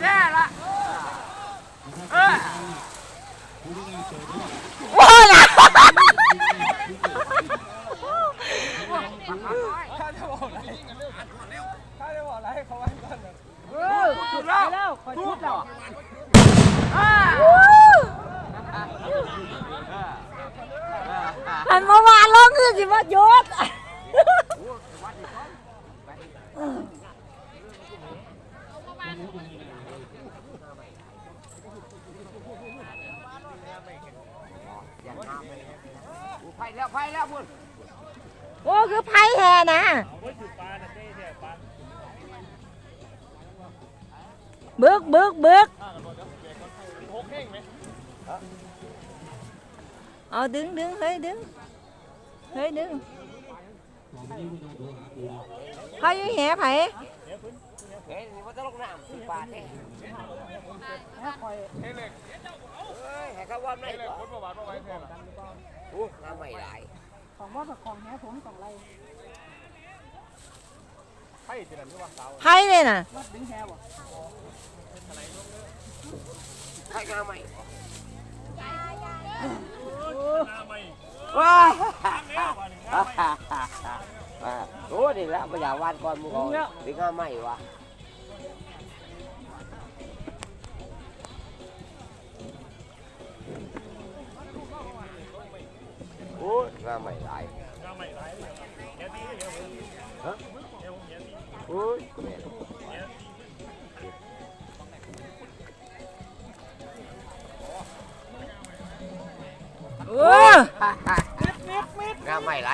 แท้ละเออว้าล่ะถ้าจะบอกอะไรถ้าจะบอกอะไรเขาไว้ก่อนเลยเออสุดแล้วทุบแล้วอ่าหันมาวานลงคือสิว่าหยุด ไฟแล้วไฟแล้วพุ่นโอ้คือไพ่แห่นะบึกบึกบึกเอาดึงดึงเฮ้ยดึงเฮ้ยดึงพายุแห่ไผ่ จะลงน้ำสิปาแท้เฮ้ยให้เขาว่าไม่ก่อนคนประวัติว่าไว้แค่ละโอ้น้ำไม่ไหลให้จีนันที่ว่าสาวไพ่เลยน่ะให้น้ำไม่ไม่ว้าโอ้ดีแล้วไม่อยากวานก่อนมึงก่อนดึงน้ำไม่วะ อ้น้ำไม่ไหลน้ำไม่ไ